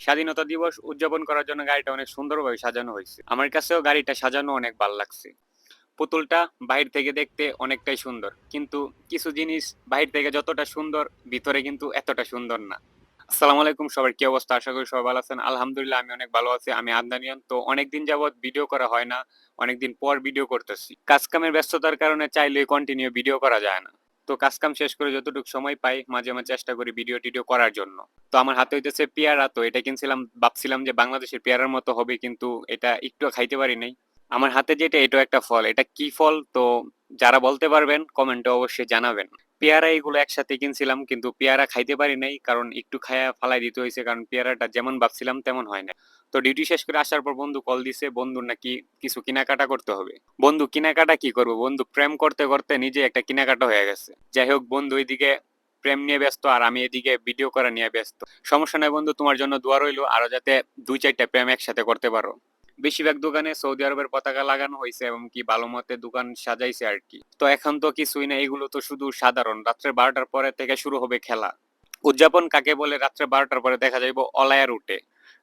স্বাধীনতা দিবস উদযাপন করার জন্য গাড়িটা অনেক সুন্দরভাবে সাজানো হয়েছে। আমার কাছেও গাড়িটা সাজানো অনেক ভালো লাগছে। পুতুলটা বাহির থেকে দেখতে অনেকটাই সুন্দর। কিন্তু কিছু জিনিস বাহির থেকে যতটা সুন্দর, ভিতরে কিন্তু এতটা সুন্দর না। আসসালামু আলাইকুম, সবার কি অবস্থা? আশা করি সবাই ভালো আছেন। আলহামদুলিল্লাহ, আমি অনেক ভালো আছি। আমি আদনানিয়ান। তো অনেকদিন যাবত ভিডিও করা হয় না। অনেকদিন পর ভিডিও করতেছি। কাজ কামের ব্যস্ততার কারণে চাইলে কন্টিনিউ ভিডিও করা যায় না। তো কাজ কাম শেষ করে যতটুকু সময় পাই মাঝে মাঝে চেষ্টা করি ভিডিও টিডিও করার জন্য। তো আমার হাতে হইতেছে পেয়ারা, তো এটা কিনছিলাম, ভাবছিলাম যে বাংলাদেশের পেয়ারার মতো হবে, কিন্তু এটা একটু খাইতে পারি নাই। আমার হাতে যেটা এটা একটা ফল। এটা কি ফল? তো যারা বলতে পারবেন, কমেন্টে অবশ্যই জানাবেন। পেয়ারা এগুলো একসাথে কিনছিলাম, কিন্তু পেয়ারা খাইতে পারি নাই, কারণ একটু খায়া ফালাই দিতে হয়েছে, কারণ পেয়ারাটা যেমন ভাবছিলাম তেমন হয় না। তো ডিউটি শেষ করে আসার পর বন্ধু কল দিছে, বন্ধুর নাকি কিছু কেনাকাটা করতে হবে। বন্ধু, কেনাকাটা কি করব? বন্ধু, প্রেম করতে করতে নিজে একটা কেনাকাটা হয়ে গেছে। যাই হোক, বন্ধু, এদিকে প্রেম নিয়ে ব্যস্ত আর আমি এদিকে ভিডিও করা নিয়ে ব্যস্ত। সমস্যা নাই বন্ধু, তোমার জন্য দোয়া রইল, আরও যাতে দুই চারটা প্রেম একসাথে করতে পারো। বেশিরভাগ দোকানে সৌদি আরবের পতাকা লাগানো হয়েছে এবং কি ভালো মতে দোকান সাজাইছে আর কি। তো এখন তো কিছুই না, এগুলো তো শুধু সাধারণ। রাত্রে বারোটার পরে থেকে শুরু হবে খেলা। উদযাপন কাকে বলে? রাত্রে বারোটার পরে দেখা যাইব অলায়ার উঠে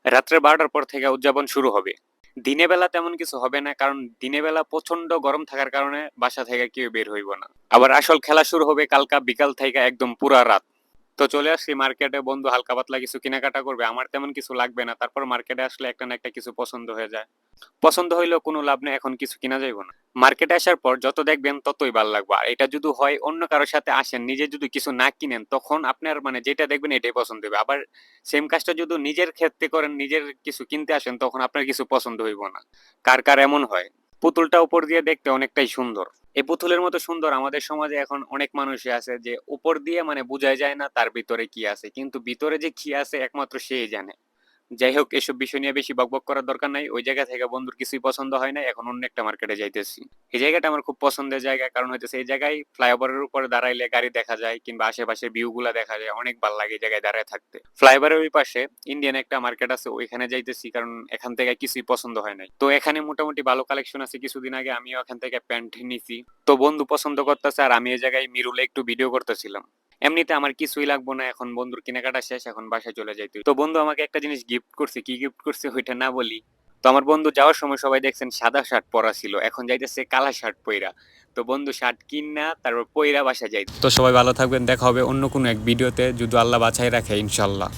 রাত্রে বারোটার পর থেকে উদযাপন শুরু হবে। দিনে বেলা তেমন কিছু হবে না, কারণ দিনে বেলা প্রচণ্ড গরম থাকার কারণে বাসা থেকে কেউ বের হইব না। আবার আসল খেলা শুরু হবে কালকা বিকাল থেকে একদম পুরা রাত। তো চলে আসছি মার্কেটে বন্ধু হালকা পাতলা কিছু কেনাকাটা করবে, আমার তেমন কিছু লাগবে না, তারপর মার্কেটে আসলে একটা না একটা কিছু পছন্দ হয়ে যায়। পছন্দ হইলেও কোনো লাভ নেই, এখন কিছু কিনা যাইব না। মার্কেটে আসার পর যত দেখবেন ততই ভালো লাগবে, আর এটা যদি হয় অন্য কারোর সাথে আসেন, নিজে যদি কিছু না কিনেন, তখন আপনার মানে যেটা দেখবেন এটাই পছন্দ হবে। আবার সেম কাজটা যদি নিজের ক্ষেত্রে করেন, নিজের কিছু কিনতে আসেন, তখন আপনার কিছু পছন্দ হইব না। কার কার এমন হয়? পুতুলটা উপর দিয়ে দেখতে অনেকটাই সুন্দর। এই পুতুলের মতো সুন্দর আমাদের সমাজে এখন অনেক মানুষই আছে যে উপর দিয়ে মানে বোঝাই যায় না তার ভিতরে কি আছে। কিন্তু ভিতরে যে কি আছে একমাত্র সেই জানে। যাই হোক, এসব বিষয় নিয়ে বেশি বকবক করার দরকার নাই। ওই জায়গা থেকে বন্ধুর কিছুই পছন্দ হয় না এখন অন্য একটা মার্কেটে যাইতেছি। এই জায়গাটা আমার খুব পছন্দের জায়গা, কারণ হইতেছে এই জায়গায় ফ্লাইওভারের উপরে দাঁড়াইলে গাড়ি দেখা যায়, কিংবা আশেপাশে ভিউ গুলা দেখা যায়, অনেক ভালো লাগে এই জায়গায় দাঁড়ায় থাকতে। ফ্লাইওভারের ওই পাশে ইন্ডিয়ান একটা মার্কেট আছে, ওইখানে যাইতেছি, কারণ এখান থেকে কিছুই পছন্দ হয় নাই। তো এখানে মোটামুটি ভালো কালেকশন আছে, কিছুদিন আগে আমিও এখান থেকে প্যান্ট নিছি। তো বন্ধু পছন্দ করতেছে, আর আমি এই জায়গায় মিরুলে একটু ভিডিও করতেছিলাম। এমনিতে আমার কিছুই লাগবো না, এখন বন্ধুর কেনাকাটা শেষ, এখন বাসায় চলে যাইতে তো বন্ধু, আমাকে একটা জিনিস গিফট করছে, কি গিফট করছে ওইটা না বলি। তো আমার বন্ধু যাওয়ার সময় সবাই দেখছেন সাদা শার্ট পরা ছিল, এখন যাইতেছে কালা শার্ট পইরা। তো বন্ধু, শার্ট কিন না তারপর পইরা বাসা যাই। তো সবাই ভালো থাকবেন, দেখা হবে অন্য কোনো এক ভিডিওতে যদি আল্লাহ বাছাই রাখে ইনশাল্লাহ